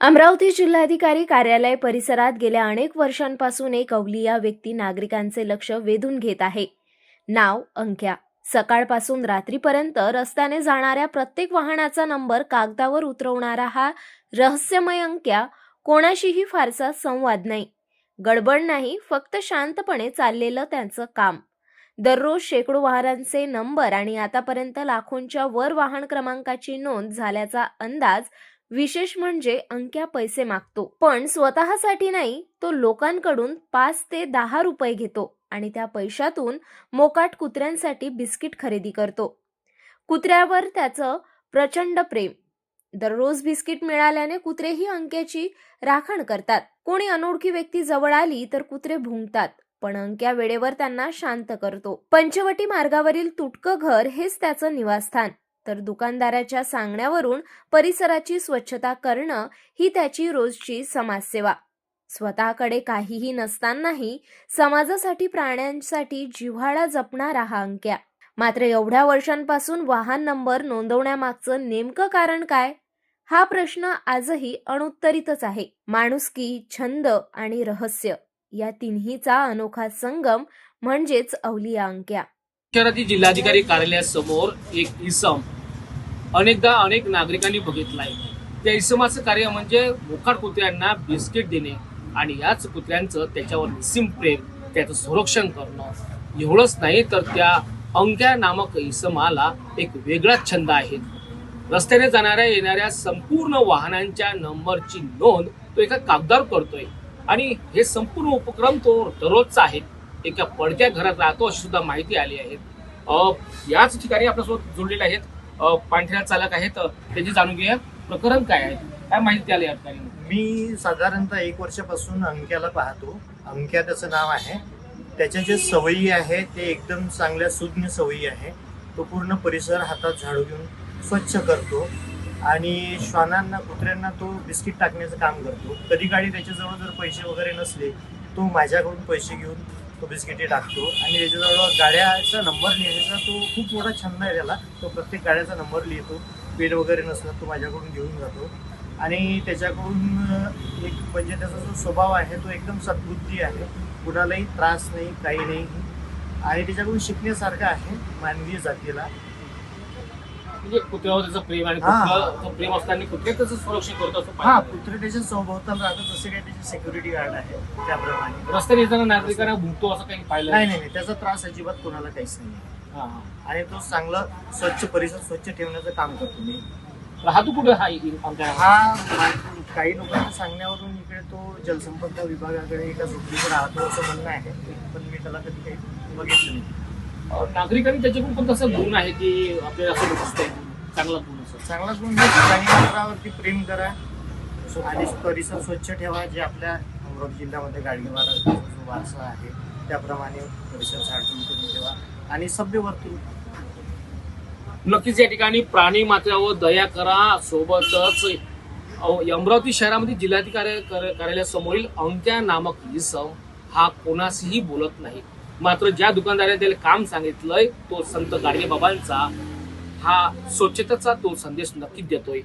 अमरावती जिल्हाधिकारी कार्यालय परिसरात गेल्या अनेक वर्षांपासून एक अवलिया व्यक्ती नागरिकांचे लक्ष वेधून घेत आहे. नाव अंक्या. सकाळपासून रात्रीपर्यंत रस्त्याने जाणाऱ्या प्रत्येक वाहनाचा नंबर कागदावर उतरवणारा हा रहस्यमय अंक्या कोणाशीही फारसा संवाद नाही. गडबड नाही फक्त शांतपणे चाललेलं त्यांचं काम. दररोज शेकडो वाहनांचे नंबर आणि आतापर्यंत लाखोंच्या वर वाहन क्रमांकाची नोंद झाल्याचा अंदाज विशेष म्हणजे अंक्या पैसे मागतो. पण स्वतःसाठी नाही तो लोकांकडून पाच ते दहा रुपये घेतो आणि त्या पैशातून मोकाट कुत्र्यांसाठी बिस्किट खरेदी करतो. कुत्र्यावर त्याचं प्रचंड प्रेम. दररोज बिस्किट मिळाल्याने कुत्रेही अंक्याची राखण करतात. कोणी अनोळखी व्यक्ती जवळ आली तर कुत्रे भुंकतात पण अंक्या वेळेवर त्यांना शांत करतो. पंचवटी मार्गावरील तुटकं घर हेच त्याचं निवासस्थान. तर दुकानदाराच्या सांगण्यावरून परिसराची स्वच्छता करणं ही त्याची रोजची समाजसेवा. स्वतःकडे काहीही नसतानाही समाजासाठी प्राण्यांसाठी जिव्हाळा जपणारा हा अंक्या मात्र एवढ्या वर्षांपासून वाहन नंबर नोंदवण्यामागचं नेमकं कारण काय? हा प्रश्न आजही अनुत्तरितच आहे. माणुसकी छंद आणि रहस्य या तिन्हीचा अनोखा संगम म्हणजेच अवलिया अंक्या शहरातील जिल्हाधिकारी कार्यालयासमोर एक इसम अनेकदा अनेक नागरिकांनी बघितलाय. त्या इसमाचं कार्य म्हणजे मोकाट कुत्र्यांना बिस्किट देणे आणि याच कुत्र्यांचं त्याच्यावर निस्सीम प्रेम त्याचं संरक्षण करणं. एवढंच नाही तर त्या अंक्या नामक इसमाला एक वेगळाच छंद आहे. रस्त्याने जाणाऱ्या येणाऱ्या संपूर्ण वाहनांच्या नंबरची नोंद तो एका कागदावर करतोय. आणि हे संपूर्ण उपक्रम तो दररोजचा आहे. एका पडक्या घरात राहतो अशी सुद्धा माहिती आली आहे. याच ठिकाणी आपल्यासोबत जोडलेले आहेत पांढऱ्या चालक आहेत. अ, त्याची जाणून घेऊया. प्रकरण काय आहे? काय माहिती आली या मी साधारणतः एक वर्षापासून अंक्याला पाहतो. अंक्या त्याचं नाव आहे. त्याच्या जे सवयी आहे ते एकदम चांगल्या सुज्ञ सवयी आहे. तो पूर्ण परिसर हातात झाडू घेऊन स्वच्छ करतो. आणि श्वानांना कुत्र्यांना तो बिस्किट टाकण्याचं काम करतो. कधी काळी त्याच्याजवळ जर पैसे वगैरे नसले तो माझ्याकडून पैसे घेऊन तो बिस्किटे टाकतो. आणि याच्याजवळ गाड्याचा नंबर लिहायचा तो खूप मोठा छंद आहे त्याला. तो प्रत्येक गाड्याचा नंबर लिहितो. पेड वगैरे नसला तो माझ्याकडून घेऊन जातो. आणि त्याच्याकडून एक म्हणजे त्याचा जो स्वभाव आहे तो एकदम सद्बुद्धी आहे. कुणालाही त्रास नाही काही नाही. आणि त्याच्याकडून शिकण्यासारखं आहे मानवीय जातीला. म्हणजे कुत्र्यावर त्याचं प्रेम आणि हा. प्रेम असताना कुत्रे त्याचं संरक्षण करतो असं हा पाहिजे. कुत्रे त्याच्या सभोवताल राहतात जसे काही त्याचे सिक्युरिटी गार्ड आहे त्याप्रमाणे रस्त्याने येताना नागरिकांना भुंकतो असं काही पाहिलं नाही नाही नाही त्याचा त्रास अजिबात कोणाला काहीच नाही हा, हा. आणि तो चांगला स्वच्छ परिसर स्वच्छ ठेवण्याचं काम करतो मी राहतो कुठे हा इ- आमच्या हा मा- काही लोकांच्या सांगण्यावरून इकडे तो जलसंपदा विभागाकडे एका झोपडीत राहतो असं म्हणणं आहे पण मी त्याला कधी काही बघितलं नाही नागरिकांनी त्याच्याकडून पण तसं गुण आहे की आपल्याला असं दिसतंय? चांगला गुण असं. चांगला गुण म्हणजे प्राणीमात्रावरती प्रेम करा आणि परिसर स्वच्छ ठेवा जे आपल्या अमरावती जिल्ह्यामध्ये गाडगेवारा जो वारसा आहे त्याप्रमाणे परिसर झाडून करून ठेवा आणि सभ्य वर्तून नक्कीच या ठिकाणी प्राणी मात्रावर दया करा. सोबतच अमरावती शहरामध्ये जिल्हाधिकारी कार्य- कार्यालयासमोरील अंक्या नामक इसम हा कोणाशीही बोलत नाही. मात्र ज्या दुकानदाराने त्याला काम सांगितलंय तो संत गाडगे बाबांचा हा स्वच्छतेचा तो संदेश नक्कीच देतोय.